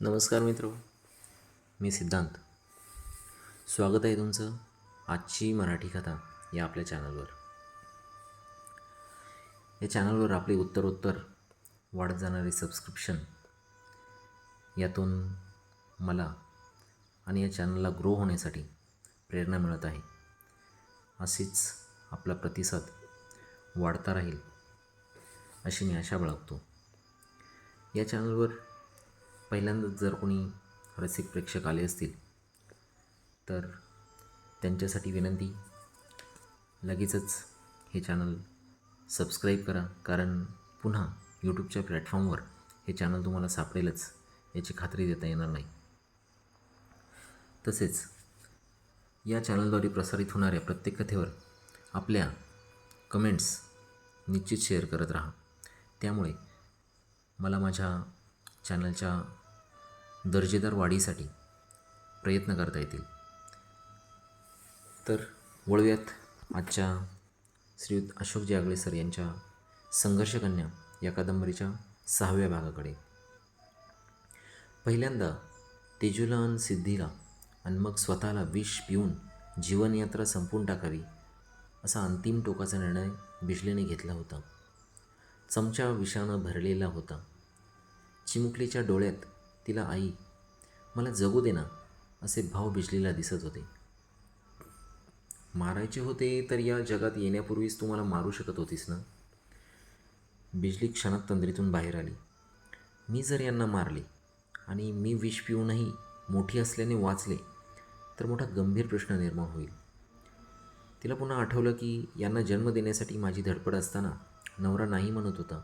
नमस्कार मित्र मी सिद्धांत. स्वागत आहे तुमचं आजची मराठी कथा या आपल्या चॅनलवर. या चॅनलवर आपली उत्तरोत्तर वाढत जाणारे सबस्क्रिप्शन यातून मला आणि या चॅनलला ग्रो होण्यासाठी प्रेरणा मिळत आहे. अशीच आपला प्रतिसाद वाढता राहील अशी मी आशा बाळगतो. या चॅनलवर पहिल्यांदाच जर कोणी रसिक प्रेक्षक आले असतील तर त्यांच्यासाठी विनंती लगेचच हे चॅनल सबस्क्राईब करा. कारण पुन्हा यूट्यूबच्या प्लॅटफॉर्मवर हे चॅनल तुम्हाला सापडेलच याची खात्री देता येणार नाही. तसेच या चॅनलद्वारे प्रसारित होणाऱ्या प्रत्येक कथेवर आपल्या कमेंट्स निश्चित शेअर करत राहा. त्यामुळे मला माझ्या चॅनलच्या दर्जेदार वाढीसाठी प्रयत्न करता येतील. तर वळूयात आजच्या श्रीयुत अशोक जागळे सर यांच्या संघर्षकन्या या कादंबरीच्या सहाव्या भागाकडे. पहिल्यांदा तेजूला आणि सिद्धीला आणि मग स्वतःला विष पिऊन जीवनयात्रा संपून टाकावी असा अंतिम टोकाचा निर्णय बिजलीने घेतला होता. चमचा विषानं भरलेला होता. चिमुकलीच्या डोळ्यात तिला आई मला जगू दे ना असे भाव बिजलीला दिसत होते. मारायचे होते तर या जगात येण्यापूर्वीच तू मला मारू शकत होतीस ना? बिजली क्षणात तंद्रीतून बाहेर आली. मी जर यांना मारले आणि मी विष पिऊनही मोठी असल्याने वाचले तर मोठा गंभीर प्रश्न निर्माण होईल. तिला पुन्हा आठवलं की यांना जन्म देण्यासाठी माझी धडपड असताना नवरा नाही म्हणत होता.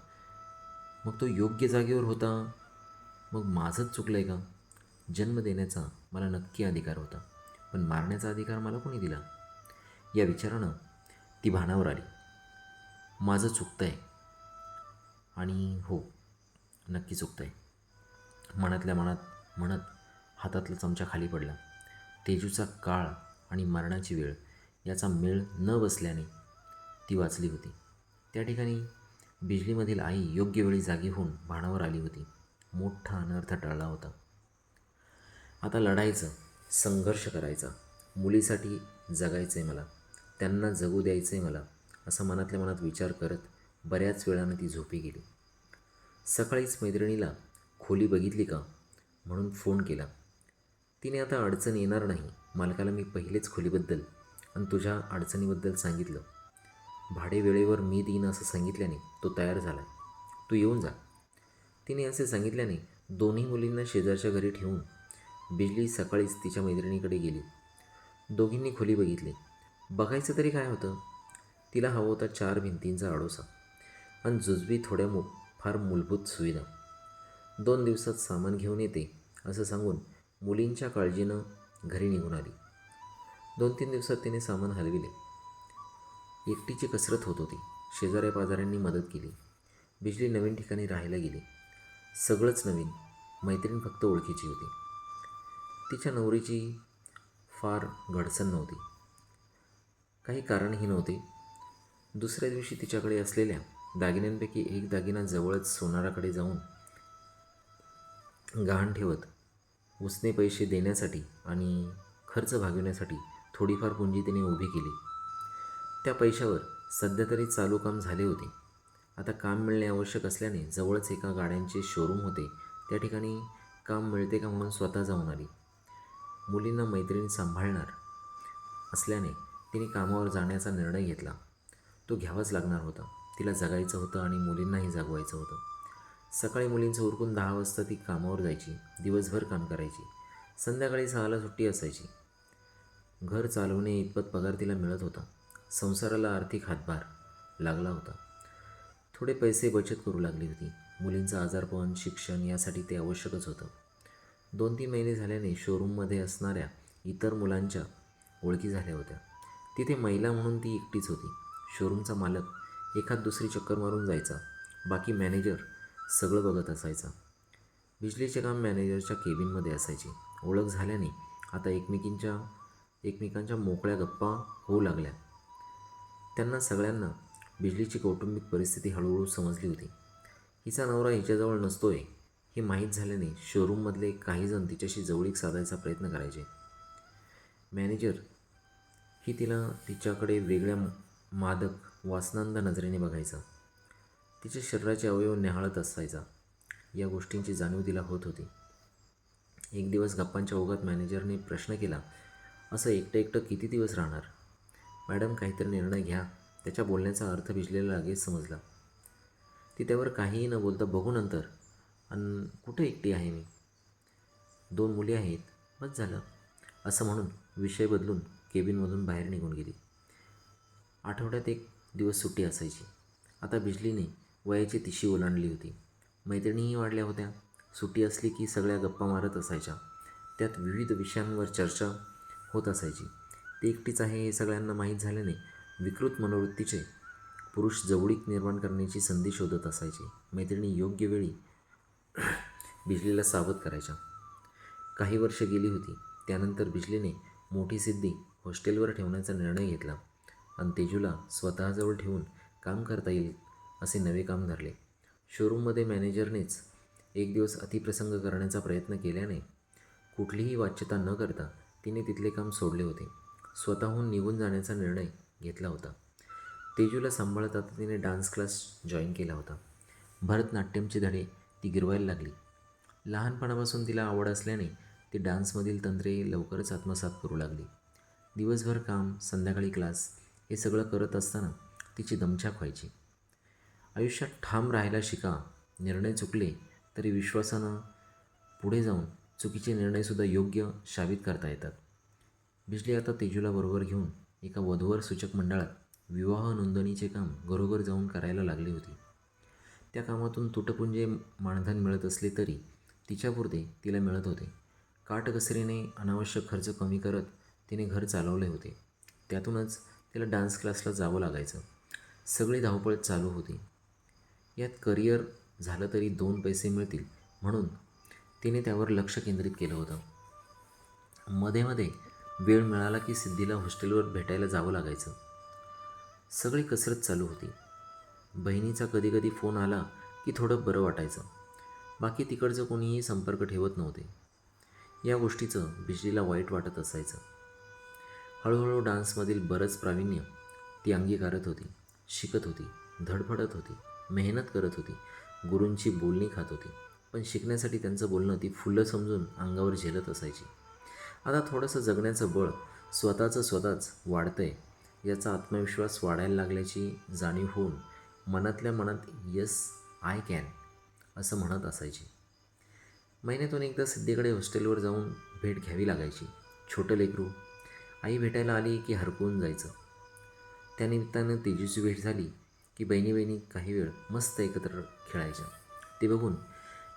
मग तो योग्य जागेवर होता मग माझंच चुकलं आहे का? जन्म देण्याचा मला नक्की अधिकार होता पण मारण्याचा अधिकार मला कोणी दिला? या विचारानं ती भानावर आली. माझं चुकतं आहे आणि हो नक्की चुकतं आहे मनातल्या मनात म्हणत हातातला चमचा खाली पडला. तेजूचा काळ आणि मरणाची वेळ याचा मेळ न बसल्याने ती वाचली होती. त्या ठिकाणी बिजलीमधील आई योग्य वेळी जागी होऊन भाणावर आली होती. मोठा अनर्थ टळला होता. आता लढायचं संघर्ष करायचा मुलीसाठी जगायचं आहे मला त्यांना जगू द्यायचं आहे मला असा मनातल्या मनात विचार करत बऱ्याच वेळानं ती झोपी गेली. सकाळीच मैत्रिणीला खोली बघितली का? म्हणून फोन केला. तिने आता अडचण येणार नाही मालकाला मी पहिलेच खोलीबद्दल आणि तुझ्या अडचणीबद्दल सांगितलं. भाडे वेळेवर मी देईन असं सांगितल्याने तो तयार झाला. तू येऊन जा. तिने असे सांगितल्याने दोन्ही मुलींना शेजारच्या घरी ठेवून बिजली सकाळीच तिच्या मैत्रिणीकडे गेली. दोघींनी खोली बघितली. बघायचं तरी काय होतं? तिला हवं होता चार भिंतींचा आडोसा आणि जुजबी थोड्या मो फार मूलभूत सुविधा. दोन दिवसात सामान घेऊन येते असं सांगून मुलींच्या काळजीनं घरी निघून आली. दोन तीन दिवसात तिने सामान हलविले. एकटीची कसरत होत होती. शेजाऱ्या पाजाऱ्यांनी मदत केली. बिजली नवीन ठिकाणी राहायला गेली. सगळंच नवीन. मैत्रीण फक्त ओळखीची होती. तिच्या नवरीची फार घडसण नव्हती. काही कारणही नव्हते. दुसऱ्या दिवशी तिच्याकडे असलेल्या दागिन्यांपैकी एक दागिना जवळच सोनाराकडे जाऊन गहाण ठेवत उसने पैसे देण्यासाठी आणि खर्च भागविण्यासाठी थोडीफार पुंजी तिने उभी केली. त्या पैशावर सध्या तरी चालू काम झाले होते. आता काम मिळणे आवश्यक असल्याने जवळच एका गाड्यांचे शोरूम होते. त्या ठिकाणी काम मिळते का म्हणून स्वतः जाऊन आली. मुलींना मैत्रिणी सांभाळणार असल्याने तिने कामावर जाण्याचा निर्णय घेतला. तो घ्यावाच लागणार होता. तिला जगायचं होतं आणि मुलींनाही जागवायचं होतं. सकाळी मुलींचं उरकून दहा वाजता ती कामावर जायची. दिवसभर काम करायची. संध्याकाळी सहाला सुट्टी असायची. घर चालवणे इतपत पगार तिला मिळत होता. संसाराला आर्थिक हातभार लागला होता. थोडे पैसे बचत करू लागली होती. मुलींचं आजारपण शिक्षण यासाठी ते आवश्यकच होतं. दोन तीन महिने झाल्याने शोरूममध्ये असणाऱ्या इतर मुलांच्या ओळखी झाल्या होत्या. तिथे महिला म्हणून ती एकटीच होती. शोरूमचा मालक एखाद दुसरी चक्कर मारून जायचा. बाकी मॅनेजर सगळं बघत असायचा. बिजलीचे काम मॅनेजरच्या केबिनमध्ये असायचे. ओळख झाल्याने आता एकमेकींच्या एकमेकांच्या मोकळ्या गप्पा होऊ लागल्या. त्यांना सगळ्यांना बिजलीची कौटुंबिक परिस्थिती हळूहळू समजली होती. हिचा नवरा हिच्याजवळ नसतोय हे माहीत झाल्याने शोरूममधले काहीजण तिच्याशी जवळीक साधायचा प्रयत्न करायचे. मॅनेजर ही तिला तिच्याकडे वेगळ्या मादक वासनांद नजरेने बघायचा. तिच्या शरीराचे अवयव न्याहाळत असायचा. या गोष्टींची जाणीव तिला होत होती. एक दिवस गप्पांच्या ओघात मॅनेजरने प्रश्न केला असं एकटं एकटं किती दिवस राहणार? मॅडम काहीतरी निर्णय घ्या. त्याच्या बोलण्याचा अर्थ भिजलेला लगेच समजला. ती त्यावर काहीही न बोलता बघू नंतर अन कुठं एकटी आहे मी? दोन मुली आहेत बस झालं असं म्हणून विषय बदलून केबिनमधून बाहेर निघून गेली. आठवड्यात एक दिवस सुट्टी असायची. आता बिजलीने वयाची तिशी ओलांडली होती. मैत्रिणीही वाढल्या होत्या. सुट्टी असली की सगळ्या गप्पा मारत असायच्या. त्यात विविध विषयांवर चर्चा होत असायची. ती एकटीच आहे हे सगळ्यांना माहीत झाल्याने विकृत मनोवृत्तीचे पुरुष जवळीक निर्माण करण्याची संधी शोधत असायचे. मैत्रिणी योग्य वेळी बिजलीला सावध करायच्या. काही वर्ष गेली होती. त्यानंतर बिजलीने मोठी सिद्धी हॉस्टेलवर ठेवण्याचा निर्णय घेतला आणि तेजूला स्वतःजवळ ठेवून काम करता येईल असे नवे काम धरले शोरूममध्ये मॅनेजरनेच एक दिवस अतिप्रसंग करण्याचा प्रयत्न केल्याने कुठलीही वाच्यता न करता तिने तिथले काम सोडले होते. स्वतःहून निघून जाण्याचा निर्णय घेतला होता. तेजूला सांभाळत आता तिने डान्स क्लास जॉईन केला होता. भरतनाट्यमचे धडे ती गिरवायला लागली. लहानपणापासून तिला आवड असल्याने ती डान्समधील तंत्रे लवकरच आत्मसात करू लागली. दिवसभर काम संध्याकाळी क्लास हे सगळं करत असताना तिची दमछाक व्हायची. आयुष्यात ठाम राहायला शिका निर्णय चुकले तरी विश्वासानं पुढे जाऊन चुकीचे निर्णयसुद्धा योग्य साबित करता येतात. बिजली आता तेजूला बरोबर घेऊन एका वधूवर सूचक मंडळात विवाह नोंदणीचे काम घरोघर जाऊन करायला लागली होती. त्या कामातून तुटपुंजे मानधन मिळत असले तरी तिच्यापुरते तिला मिळत होते. काटकसरीने अनावश्यक खर्च कमी करत तिने घर चालवले होते. त्यातूनच तिला डान्स क्लासला जावं लागायचं. सगळी धावपळ चालू होती. यात करिअर झालं तरी दोन पैसे मिळतील म्हणून तिने त्यावर लक्ष केंद्रित केलं होतं. मध्ये मध्ये वेळ मिळाला की सिद्धीला हॉस्टेलवर भेटायला जावं लागायचं. सगळी कसरत चालू होती. बहिणीचा कधीकधी फोन आला की थोडं बरं वाटायचं. बाकी तिकडचं कोणीही संपर्क ठेवत नव्हते. या गोष्टीचं बिजलीला वाईट वाटत असायचं. हळूहळू डान्समधील बरंच प्रावीण्य ती अंगीकारत होती. शिकत होती. धडपडत होती. मेहनत करत होती. गुरूंची बोलणी खात होती. पण शिकण्यासाठी त्यांचं बोलणं ती फुलं समजून अंगावर झेलत असायची. आता थोडंसं जगण्याचं बळ स्वतःचं स्वतःच वाढतंय. याचा आत्मविश्वास वाढायला लागल्याची जाणीव होऊन मनातल्या मनात यस आय कॅन असं म्हणत असायची. महिन्यातून एकदा सिद्धीकडे हॉस्टेलवर जाऊन भेट घ्यावी लागायची. छोटं लेकरू आई भेटायला आली की हरकून जायचं. त्यानिमित्तानं तेजूची भेट झाली की बहिणी बहिणी काही वेळ मस्त एकत्र खेळायच्या. ते बघून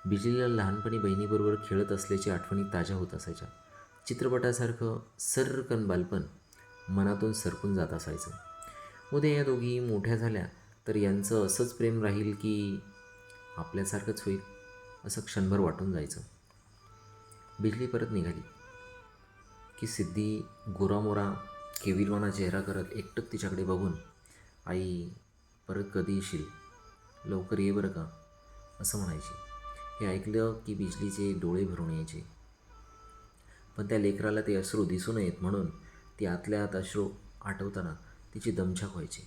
बिजलीला लहानपणी बहिणीबरोबर खेळत असल्याची आठवणी ताज्या होत असायच्या. चित्रपटासारखं सर्रकन बालपण मनातून सरकून जात असायचं. उद्या या दोघी मोठ्या झाल्या तर यांचं असंच प्रेम राहील की आपल्यासारखंच होईल असं क्षणभर वाटून जायचं. बिजली परत निघाली. की सिद्धी गोरामोरा केविलवाना चेहरा करत एकटक तिच्याकडे बघून आई परत कधी येशील? लवकर ये बरं का? असं म्हणायची. हे ऐकलं की बिजलीचे डोळे भरून यायचे. पण त्या लेकराला ते अश्रू दिसू नयेत म्हणून ती आतल्या आत अश्रू आठवताना तिची दमछाक व्हायची.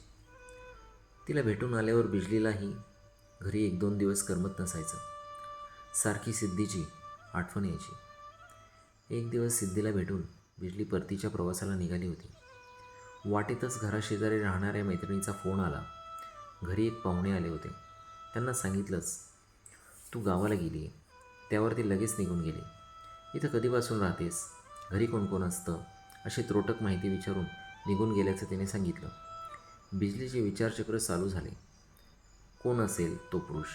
तिला भेटून आल्यावर बिजलीलाही घरी एक दोन दिवस करमत नसायचं. सारखी सिद्धीची आठवण यायची. एक दिवस सिद्धीला भेटून बिजली परतीच्या प्रवासाला निघाली होती. वाटेतच घराशेजारी राहणाऱ्या मैत्रिणीचा फोन आला. घरी एक पाहुणे आले होते. त्यांना सांगितलंच तू गावाला गेली आहे त्यावर ती लगेच निघून गेली. इथं कधीपासून राहतेस? घरी कोण कोण असतं? अशी त्रोटक माहिती विचारून निघून गेल्याचं तिने सांगितलं. बिजलीचे विचारचक्र चालू झाले. कोण असेल तो पुरुष?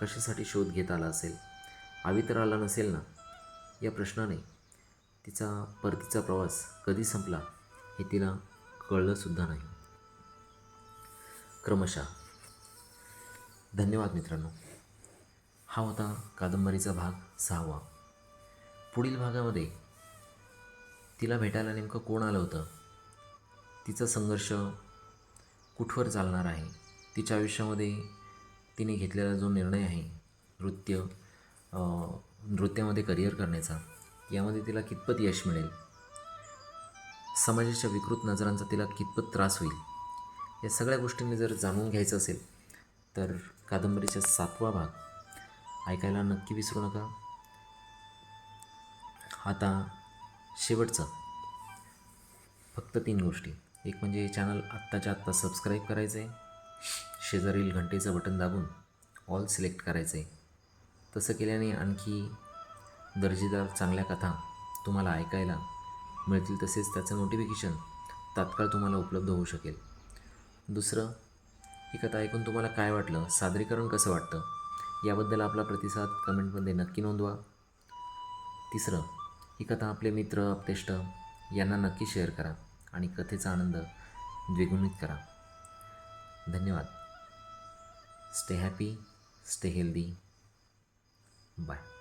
कशासाठी शोध घेत आला असेल? आवी तर आला नसेल ना? या प्रश्नाने तिचा परतीचा प्रवास कधी संपला हे तिला कळलंसुद्धा नाही. क्रमशः. धन्यवाद मित्रांनो. हा होता कादंबरीचा भाग सहावा. पुढील भागामध्ये तिला भेटायला नेमकं कोण आलं होतं? तिचा संघर्ष कुठवर चालणार आहे? तिच्या आयुष्यामध्ये तिने घेतलेला जो निर्णय आहे नृत्य नृत्यामध्ये करिअर करण्याचा यामध्ये तिला कितपत यश मिळेल? समाजाच्या विकृत नजरांचा तिला कितपत त्रास होईल? या सगळ्या गोष्टींनी जर जाणून घ्यायचं असेल तर कादंबरीचा सातवा भाग ऐकायला नक्की विसरू नका. आता शेवटचं. फक्त तीन गोष्टी. एक म्हणजे हे चॅनल आत्ताच्या आत्ता सबस्क्राईब करायचं आहे शेजारील घंटेचं बटन दाबून ऑल सिलेक्ट करायचं आहे तसं केल्याने आणखी दर्जेदार चांगल्या कथा तुम्हाला ऐकायला मिळतील तसेच त्याचं नोटिफिकेशन तात्काळ तुम्हाला उपलब्ध होऊ शकेल. दुसरं ही कथा ऐकून तुम्हाला काय वाटलं? सादरीकरण कसं वाटतं? याबद्दल आपला प्रतिसाद कमेंटमध्ये नक्की नोंदवा. तिसरं ही कथा आपले मित्र अपतेष्ट यांना नक्की शेअर करा आणि कथेचा आनंद द्विगुणित करा. धन्यवाद. Stay happy stay healthy bye